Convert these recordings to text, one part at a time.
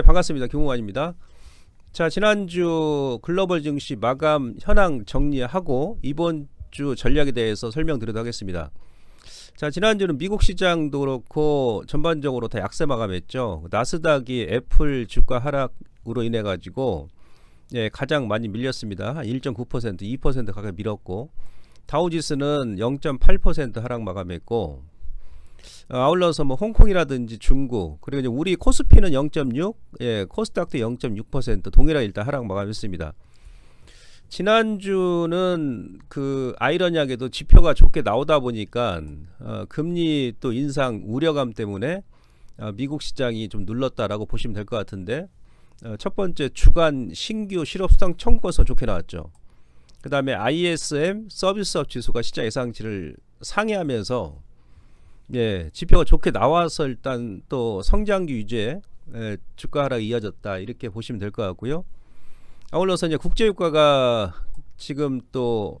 네, 반갑습니다. 김웅환입니다. 자, 지난주 글로벌 증시 마감 현황 정리하고 이번 주 전략에 대해서 설명드리도록 하겠습니다. 자, 지난주는 미국 시장도 그렇고 전반적으로 다 약세 마감했죠. 나스닥이 애플 주가 하락으로 인해 가지고 예, 가장 많이 밀렸습니다. 한 1.9%, 2% 가까이 밀었고 다우지수는 0.8% 하락 마감했고 어, 아울러서 뭐 홍콩이라든지 중국 그리고 이제 우리 코스피는 0.6, 예, 코스닥도 0.6% 동일하게 일단 하락 마감했습니다. 지난주는 그 아이러니하게도 지표가 좋게 나오다 보니까 어, 금리 또 인상 우려감 때문에 어, 미국 시장이 좀 눌렀다라고 보시면 될 것 같은데 어, 첫 번째 주간 신규 실업수당 청구서 좋게 나왔죠. 그 다음에 ISM 서비스업 지수가 시장 예상치를 상회하면서 예, 지표가 좋게 나와서 일단 또 성장기 유지에 예, 주가 하락이 이어졌다 이렇게 보시면 될 것 같고요. 아울러서 이제 국제유가가 지금 또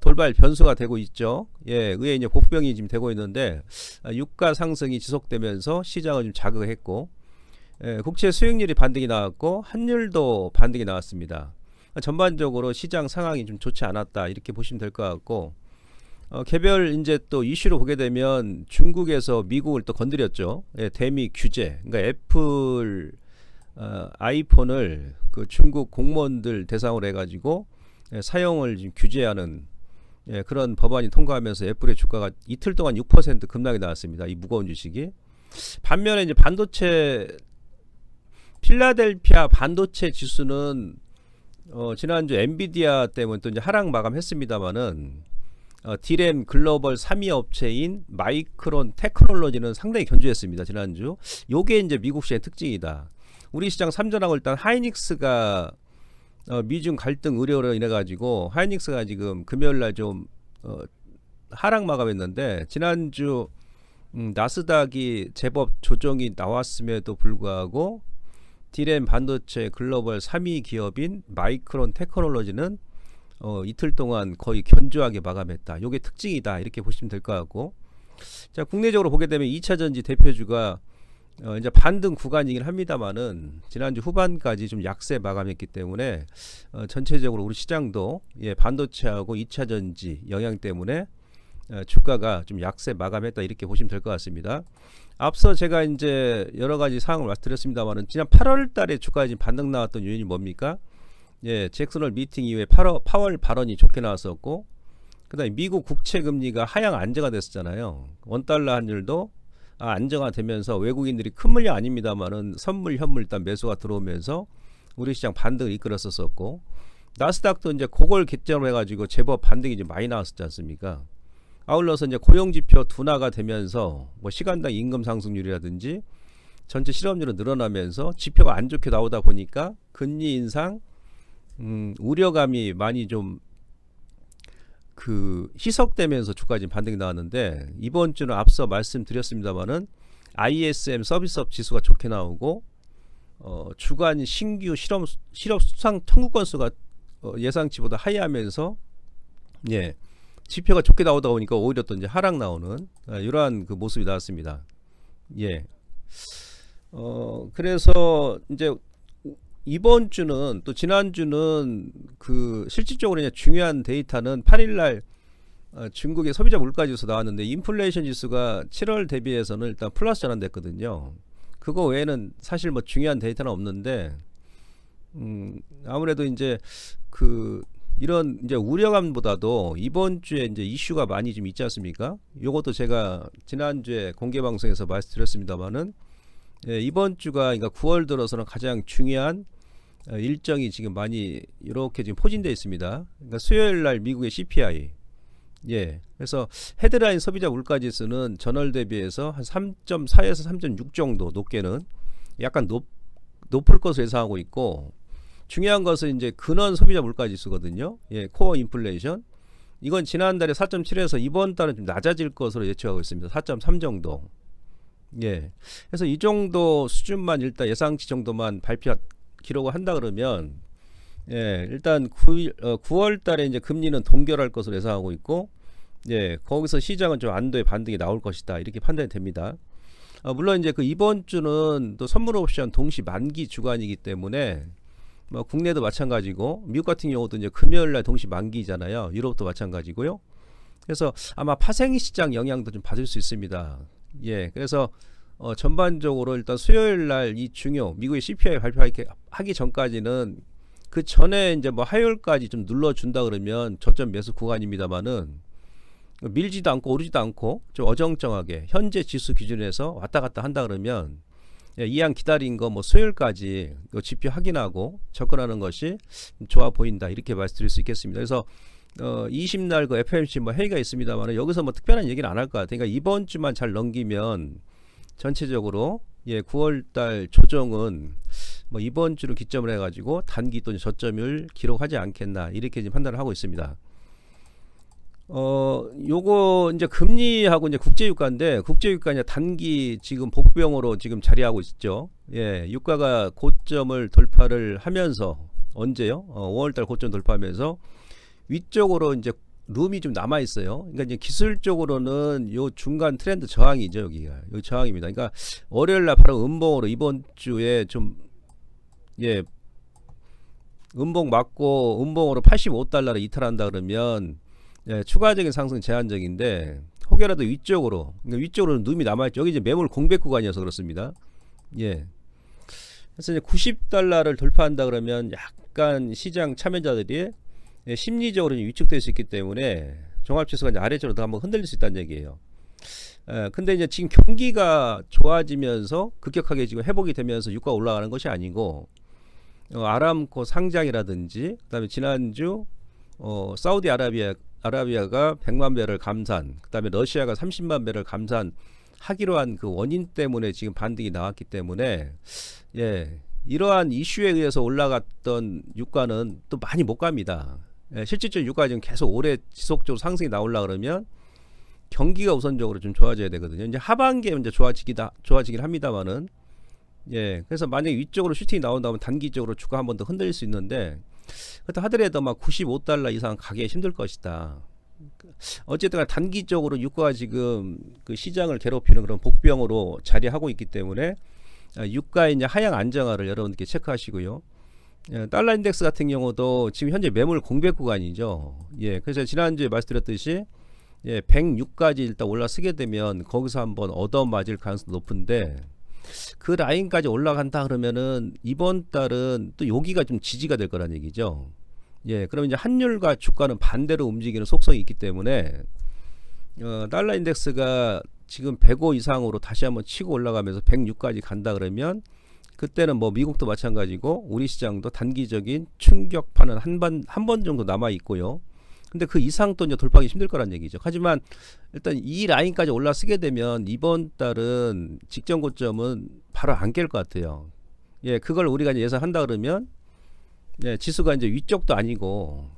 돌발 변수가 되고 있죠. 예, 의회 이제 복병이 지금 되고 있는데 아, 유가 상승이 지속되면서 시장을 좀 자극했고 예, 국채 수익률이 반등이 나왔고 환율도 반등이 나왔습니다. 전반적으로 시장 상황이 좀 좋지 않았다 이렇게 보시면 될 것 같고 어, 개별 이제 또 이슈로 보게 되면 중국에서 미국을 또 건드렸죠. 예, 대미 규제. 그러니까 애플 어, 아이폰을 그 중국 공무원들 대상으로 해가지고 예, 사용을 지금 규제하는 예, 그런 법안이 통과하면서 애플의 주가가 이틀 동안 6% 급락이 나왔습니다. 이 무거운 주식이. 반면에 이제 반도체 필라델피아 반도체 지수는 어, 지난주 엔비디아 때문에 또 이제 하락 마감했습니다만은 어, 디램 글로벌 3위 업체인 마이크론 테크놀로지는 상당히 견조했습니다. 지난주. 요게 이제 미국 시장의 특징이다. 우리 시장 3전하고 일단 하이닉스가 어, 미중 갈등 의료로 인해 가지고 하이닉스가 지금 금요일 날좀 어, 하락 마감했는데 지난주 음, 나스닥이 제법 조정이 나왔음에도 불구하고 디램 반도체 글로벌 3위 기업인 마이크론 테크놀로지는 어, 이틀 동안 거의 견조하게 마감했다. 요게 특징이다. 이렇게 보시면 될 것 같고. 자, 국내적으로 보게 되면 2차 전지 대표주가 어, 이제 반등 구간이긴 합니다만은 지난주 후반까지 좀 약세 마감했기 때문에 어, 전체적으로 우리 시장도 예, 반도체하고 2차 전지 영향 때문에 어, 주가가 좀 약세 마감했다 이렇게 보시면 될 것 같습니다. 앞서 제가 이제 여러 가지 사항을 말씀드렸습니다만은 지난 8월 달에 주가에 지금 반등 나왔던 요인이 뭡니까? 예, 잭슨홀 미팅 이후에 8월, 파월 발언이 좋게 나왔었고, 그다음에 미국 국채 금리가 하향 안정화 됐었잖아요. 원 달러 환율도 아, 안정화되면서 외국인들이 큰 물량 아닙니다만은 선물 현물 일단 매수가 들어오면서 우리 시장 반등을 이끌었었고, 나스닥도 이제 그걸 기점으로 해가지고 제법 반등이 이제 많이 나왔었지 않습니까? 아울러서 이제 고용 지표 둔화가 되면서 뭐 시간당 임금 상승률이라든지 전체 실업률은 늘어나면서 지표가 안 좋게 나오다 보니까 금리 인상 음, 우려감이 많이 좀 그 희석되면서 주가 지금 반등이 나왔는데 이번 주는 앞서 말씀드렸습니다만은 ISM 서비스업 지수가 좋게 나오고 어, 주간 신규 실업 실업 수상 청구 건수가 어, 예상치보다 하이하면서 예 지표가 좋게 나오다 보니까 오히려 또 이제 하락 나오는 아, 이러한 그 모습이 나왔습니다. 예. 어 그래서 이제 이번 주는 또 지난 주는 그 실질적으로 이제 중요한 데이터는 8일날 어, 중국의 소비자 물가 지수 나왔는데 인플레이션 지수가 7월 대비해서는 일단 플러스 전환됐거든요. 그거 외에는 사실 뭐 중요한 데이터는 없는데 음, 아무래도 이제 그 이런 이제 우려감보다도 이번 주에 이제 이슈가 많이 좀 있지 않습니까? 요것도 제가 지난주에 공개 방송에서 말씀드렸습니다만은 예, 이번 주가 그러니까 9월 들어서는 가장 중요한 어, 일정이 지금 많이 이렇게 지금 포진되어 있습니다. 그러니까 수요일 날 미국의 CPI 예. 그래서 헤드라인 소비자 물가 지수는 전월 대비해서 한 3.4에서 3.6 정도 높게는 약간 높 높을 것으로 예상하고 있고 중요한 것은 이제 근원 소비자 물가 지수거든요. 예, 코어 인플레이션. 이건 지난달에 4.7에서 이번 달은 좀 낮아질 것으로 예측하고 있습니다. 4.3 정도. 예. 그래서 이 정도 수준만 일단 예상치 정도만 발표 기록을 한다 그러면 예, 일단 9일, 어, 9월 달에 이제 금리는 동결할 것으로 예상하고 있고 예, 거기서 시장은 좀 안도의 반등이 나올 것이다. 이렇게 판단이 됩니다. 어, 물론 이제 그 이번 주는 또 선물 옵션 동시 만기 주간이기 때문에 뭐 국내도 마찬가지고 미국 같은 경우도 이제 금요일 날 동시 만기잖아요. 유럽도 마찬가지고요. 그래서 아마 파생 시장 영향도 좀 받을 수 있습니다. 예. 그래서 어, 전반적으로 일단 수요일 날 이 중요 미국의 CPI 발표하기 전까지는 그 전에 이제 뭐 화요일까지 좀 눌러준다 그러면 저점 매수 구간입니다만은 밀지도 않고 오르지도 않고 좀 어정쩡하게 현재 지수 기준에서 왔다 갔다 한다 그러면 예, 이왕 기다린 거 뭐 수요일까지 그 지표 확인하고 접근하는 것이 좋아 보인다 이렇게 말씀드릴 수 있겠습니다. 그래서 어 20날 그 FMC 뭐 회의가 있습니다만 여기서 뭐 특별한 얘기는 안 할 것 같아요. 그러니까 이번 주만 잘 넘기면 전체적으로 예 9월달 조정은 뭐 이번 주를 기점을 해가지고 단기 또는 저점을 기록하지 않겠나 이렇게 지금 판단을 하고 있습니다. 어, 요거 이제 금리하고 이제 국제유가인데 국제유가 이제 단기 지금 복병으로 지금 자리하고 있죠. 예, 유가가 고점을 돌파를 하면서 언제요? 어, 5월달 고점 돌파하면서 위쪽으로 이제 룸이 좀 남아 있어요. 그러니까 이제 기술적으로는 요 중간 트렌드 저항이죠 여기가 요 저항입니다. 그러니까 월요일 날 바로 음봉으로 이번 주에 좀 예. 음봉 맞고 음봉으로 85달러를 이탈한다 그러면 예, 추가적인 상승 제한적인데 혹여라도 위쪽으로 그러니까 위쪽으로는 눔이 남아있죠. 여기 이제 매물 공백 구간이어서 그렇습니다. 예. 그래서 이제 90달러를 돌파한다 그러면 약간 시장 참여자들이 예, 심리적으로 좀 위축될 수 있기 때문에 종합지수가 아래쪽으로 더 한번 흔들릴 수 있다는 얘기예요. 예, 근데 이제 지금 경기가 좋아지면서 급격하게 지금 회복이 되면서 유가 올라가는 것이 아니고 어, 아람코 상장이라든지 그다음에 지난주 어, 사우디 아라비아 아라비아가 100만 배를 감산, 그다음에 러시아가 30만 배를 감산 하기로 한 그 원인 때문에 지금 반등이 나왔기 때문에 예, 이러한 이슈에 의해서 올라갔던 유가는 또 많이 못 갑니다. 예, 실질적으로 유가가 지금 계속 오래 지속적으로 상승이 나올라 그러면 경기가 우선적으로 좀 좋아져야 되거든요. 이제 하반기에 이제 좋아지기다 좋아지긴 합니다만은 예, 그래서 만약에 위쪽으로 슈팅이 나온다면 단기적으로 주가 한 번 더 흔들릴 수 있는데 그렇다 하더라도 막 95달러 이상 가기 힘들 것이다. 어쨌든 단기적으로 유가가 지금 그 시장을 괴롭히는 그런 복병으로 자리하고 있기 때문에 아, 유가의 이제 하향 안정화를 여러분께 체크하시고요. 예, 달러 인덱스 같은 경우도 지금 현재 매물 공백 구간이죠. 예, 그래서 지난주에 말씀드렸듯이 예, 106까지 일단 올라서게 되면 거기서 한번 얻어 맞을 가능성이 높은데 그 라인까지 올라간다 그러면은 이번 달은 또 여기가 좀 지지가 될 거란 얘기죠. 예, 그럼 이제 환율과 주가는 반대로 움직이는 속성이 있기 때문에 어, 달러 인덱스가 지금 105 이상으로 다시 한번 치고 올라가면서 106까지 간다 그러면 그때는 뭐 미국도 마찬가지고 우리 시장도 단기적인 충격파는 한번 한 번 정도 남아 있고요. 근데 그 이상 또 이제 돌파하기 힘들 거란 얘기죠. 하지만 일단 이 라인까지 올라서게 되면 이번 달은 직전 고점은 바로 안 깰 것 같아요. 예, 그걸 우리가 예상한다 그러면 예, 지수가 이제 위쪽도 아니고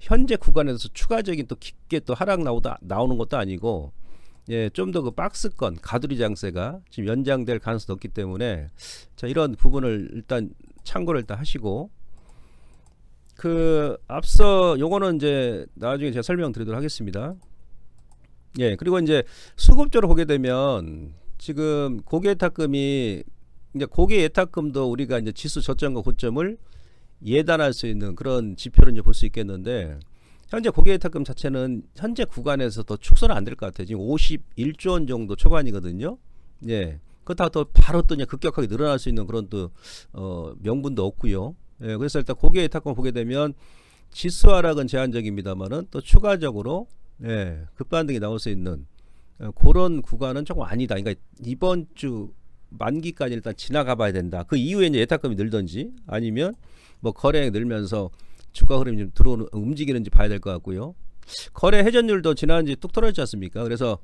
현재 구간에서 추가적인 또 깊게 또 하락 나오다 나오는 것도 아니고 예, 좀 더 그 박스권 가두리 장세가 지금 연장될 가능성이 높기 때문에 자, 이런 부분을 일단 참고를 일단 하시고 그 앞서 요거는 이제 나중에 제가 설명드리도록 하겠습니다. 예, 그리고 이제 수급적으로 보게 되면 지금 고개 예탁금이 이제 고개 예탁금도 우리가 이제 지수 저점과 고점을 예단할 수 있는 그런 지표를 이제 볼 수 있겠는데 현재 고개 예탁금 자체는 현재 구간에서 더 축소는 안 될 것 같아요. 지금 51조 원 정도 초반이거든요. 예. 그렇다고 또 바로 또 급격하게 늘어날 수 있는 그런 또 어, 명분도 없고요. 예, 그래서 일단 고개 예탁금 보게 되면 지수 하락은 제한적입니다만은 또 추가적으로 예, 급반등이 나올 수 있는 어, 그런 구간은 조금 아니다. 그러니까 이번 주 만기까지 일단 지나가 봐야 된다. 그 이후에 이제 예탁금이 늘든지 아니면 뭐 거래액 늘면서 주가 흐름이 좀 들어오는 움직이는지 봐야 될 것 같고요. 거래 회전율도 지난주에 뚝 떨어졌지 않습니까? 그래서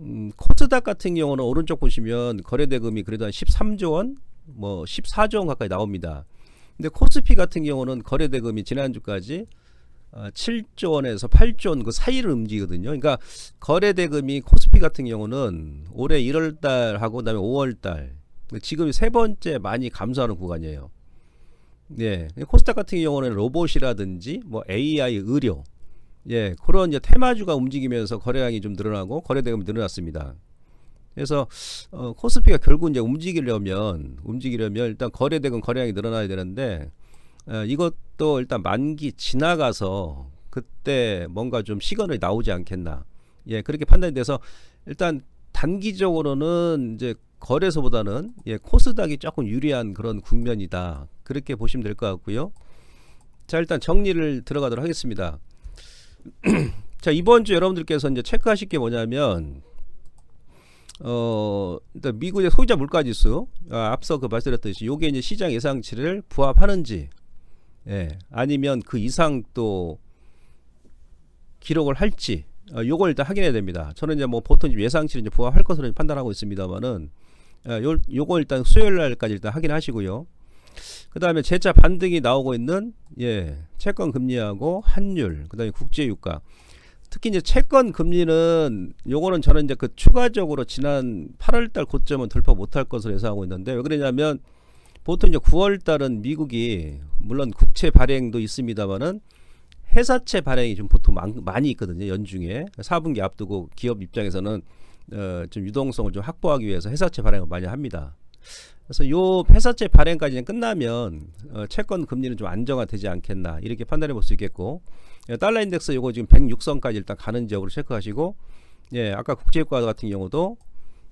음, 코스닥 같은 경우는 오른쪽 보시면 거래 대금이 그래도 한 13조 원, 뭐 14조 원 가까이 나옵니다. 근데 코스피 같은 경우는 거래 대금이 지난주까지 어, 7조 원에서 8조 원 그 사이를 움직이거든요. 그러니까 거래 대금이 코스피 같은 경우는 올해 1월 달하고 그다음에 5월 달 지금 세 번째 많이 감소하는 구간이에요. 예. 코스닥 같은 경우는 로봇이라든지 뭐 AI 의료 예, 그런 이제 테마주가 움직이면서 거래량이 좀 늘어나고 거래 대금이 늘어났습니다. 그래서 어, 코스피가 결국 이제 움직이려면 움직이려면 일단 거래대금 거래량이 늘어나야 되는데 어, 이것도 일단 만기 지나가서 그때 뭔가 좀 시그널이 나오지 않겠나. 예, 그렇게 판단이 돼서 일단 단기적으로는 이제 거래소보다는 예, 코스닥이 조금 유리한 그런 국면이다. 그렇게 보시면 될 것 같고요. 자, 일단 정리를 들어가도록 하겠습니다. 자, 이번 주 여러분들께서 이제 체크하실 게 뭐냐면 어, 일단 미국의 소비자 물가 지수 아, 앞서 그 말씀드렸듯이 요게 이제 시장 예상치를 부합하는지 예, 아니면 그 이상 또 기록을 할지 어, 요걸 일단 확인해야 됩니다. 저는 이제 뭐 보통 예상치를 이제 부합할 것으로 판단하고 있습니다만은 어, 요 요거 일단 수요일 날까지 일단 확인하시고요. 그 다음에 재차 반등이 나오고 있는 예 채권 금리하고 환율 그 다음에 국제 유가. 특히 이제 채권 금리는 요거는 저는 이제 그 추가적으로 지난 8월달 고점은 돌파 못할 것으로 예상하고 있는데 왜 그러냐면 보통 이제 9월달은 미국이 물론 국채 발행도 있습니다만은 회사채 발행이 좀 보통 많, 많이 있거든요 연중에. 4분기 앞두고 기업 입장에서는 어, 좀 유동성을 좀 확보하기 위해서 회사채 발행을 많이 합니다. 그래서 요 회사채 발행까지 끝나면 어, 채권 금리는 좀 안정화되지 않겠나 이렇게 판단해 볼 수 있겠고 예, 달러 인덱스 요거 지금 106선까지 일단 가는 지역으로 체크하시고 예 아까 국제유가 같은 경우도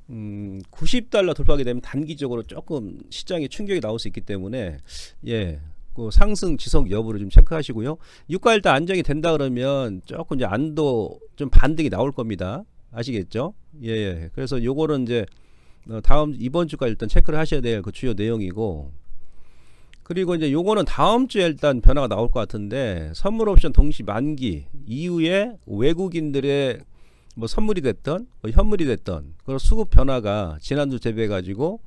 음 90달러 돌파하게 되면 단기적으로 조금 시장에 충격이 나올 수 있기 때문에 예. 그 상승 지속 여부를 좀 체크하시고요. 유가 일단 안정이 된다 그러면 조금 이제 안도 좀 반등이 나올 겁니다. 아시겠죠? 예. 예. 그래서 요거는 이제 어, 다음 이번 주까지 일단 체크를 하셔야 될 그 주요 내용이고 그리고 이제 요거는 다음 주에 일단 변화가 나올 것 같은데 선물 옵션 동시 만기 이후에 외국인들의 뭐 선물이 됐던 뭐 현물이 됐던 그런 수급 변화가 지난주 대비해 가지고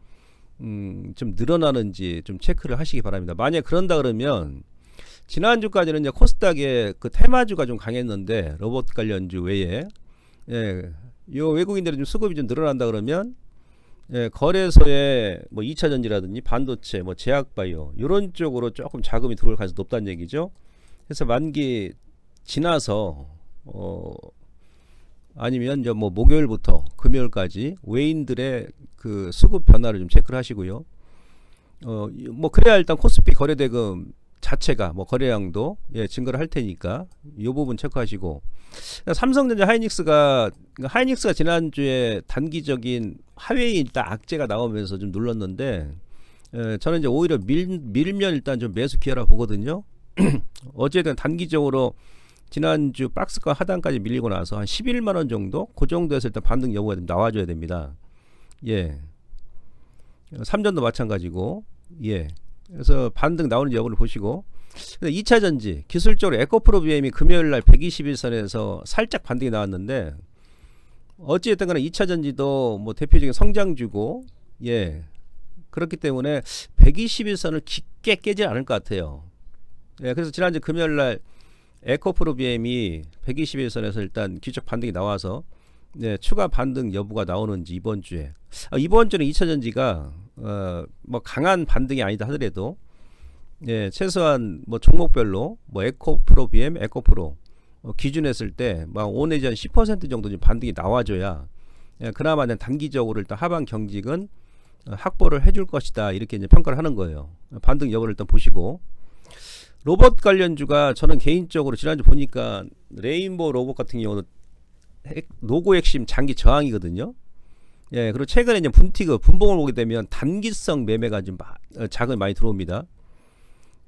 음, 좀 늘어나는지 좀 체크를 하시기 바랍니다. 만약 그런다 그러면 지난주까지는 이제 코스닥의 그 테마주가 좀 강했는데 로봇 관련주 외에 예, 요 외국인들이 좀 수급이 좀 늘어난다 그러면 예, 거래소에 뭐 2차 전지라든지 반도체, 뭐 제약 바이오 이런 쪽으로 조금 자금이 들어올 가능성이 높다는 얘기죠. 그래서 만기 지나서 어 아니면 이제 뭐 목요일부터 금요일까지 외인들의 그 수급 변화를 좀 체크를 하시고요. 어 뭐 그래야 일단 코스피 거래대금 자체가 뭐 거래량도 예 증가를 할 테니까 이 부분 체크하시고 삼성전자 하이닉스가 하이닉스가 지난주에 단기적인 하회에 일단 악재가 나오면서 좀 눌렀는데 에, 저는 이제 오히려 밀, 밀면 일단 좀 매수 기회라 보거든요. 어쨌든 단기적으로 지난주 박스권 하단까지 밀리고 나서 한 11만 원 정도 그 정도에서 일단 반등 여부가 좀 나와줘야 됩니다. 예. 삼전도 마찬가지고 예. 그래서 반등 나오는 여부를 보시고 2차 전지 기술적으로 에코프로 BM이 금요일 날 121선에서 살짝 반등이 나왔는데 어찌됐든 간에 2차 전지도 뭐 대표적인 성장주고 예. 그렇기 때문에 121선을 깊게 깨지 않을 것 같아요. 예, 그래서 지난주 금요일 날 에코프로 BM이 121선에서 일단 기적 반등이 나와서 네, 추가 반등 여부가 나오는지 이번 주에 아, 이번 주는 2차 전지가 어, 뭐 강한 반등이 아니다 하더라도 예, 최소한 뭐 종목별로 뭐 에코프로 BM, 에코프로 어, 기준했을 때막5 내지 한10% 정도 좀 반등이 나와줘야 예, 그나마 단기적으로 일단 하반 경직은 어, 확보를 해줄 것이다 이렇게 이제 평가를 하는 거예요. 반등 여부를 일단 보시고 로봇 관련주가 저는 개인적으로 지난주 보니까 레인보우 로봇 같은 경우는 핵, 노고 핵심 장기 저항이거든요. 예, 그리고 최근에 이제 분티그 분봉을 보게 되면 단기성 매매가 좀 어, 자금이 많이 들어옵니다.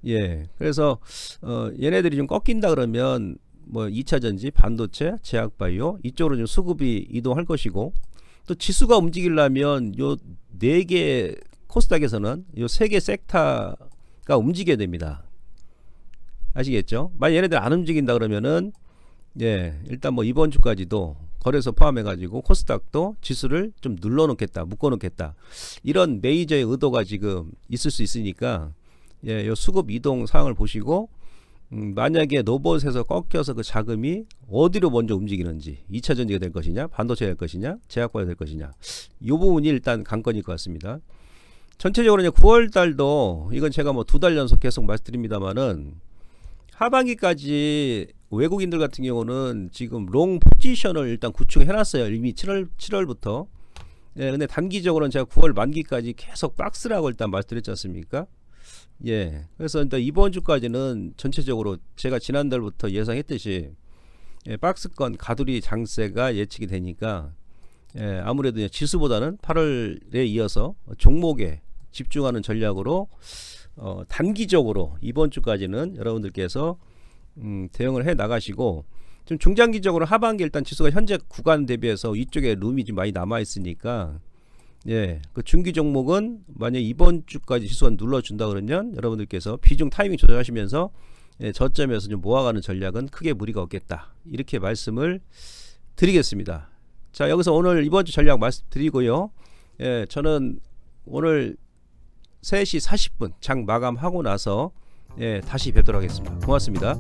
예, 그래서 어, 얘네들이 좀 꺾인다 그러면 뭐 2차 전지, 반도체, 제약바이오 이쪽으로 좀 수급이 이동할 것이고 또 지수가 움직이려면 요 네 개 코스닥에서는 요 세 개 섹터가 움직여야 됩니다. 아시겠죠? 만약 얘네들 안 움직인다 그러면은 예, 일단 뭐 이번 주까지도 거래소 포함해 가지고 코스닥도 지수를 좀 눌러 놓겠다, 묶어 놓겠다. 이런 메이저의 의도가 지금 있을 수 있으니까 예, 요 수급 이동 상황을 보시고 음, 만약에 로봇에서 꺾여서 그 자금이 어디로 먼저 움직이는지 2차 전지가 될 것이냐, 반도체 될 것이냐, 제약바가 될 것이냐. 이 부분이 일단 관건일 것 같습니다. 전체적으로 이제 9월 달도 이건 제가 뭐 두 달 연속 계속 말씀드립니다만은 하반기까지 외국인들 같은 경우는 지금 롱 포지션을 일단 구축해 놨어요. 이미 7월 7월부터 예, 근데 단기적으로는 제가 9월 만기까지 계속 박스라고 일단 말씀드렸지 않습니까? 예. 그래서 일단 이번 주까지는 전체적으로 제가 지난달부터 예상했듯이 예, 박스권 가두리 장세가 예측이 되니까 예, 아무래도 지수보다는 8월에 이어서 종목에 집중하는 전략으로 어, 단기적으로 이번 주까지는 여러분들께서 음, 대응을 해 나가시고 좀 중장기적으로 하반기 일단 지수가 현재 구간 대비해서 이쪽에 룸이 좀 많이 남아 있으니까 예, 그 중기 종목은 만약 이번 주까지 지수가 눌러준다 그러면 여러분들께서 비중 타이밍 조절하시면서 예, 저점에서 좀 모아가는 전략은 크게 무리가 없겠다 이렇게 말씀을 드리겠습니다. 자 여기서 오늘 이번 주 전략 말씀드리고요. 예, 저는 오늘 3시 40분 장 마감하고 나서 예, 다시 뵙도록 하겠습니다. 고맙습니다.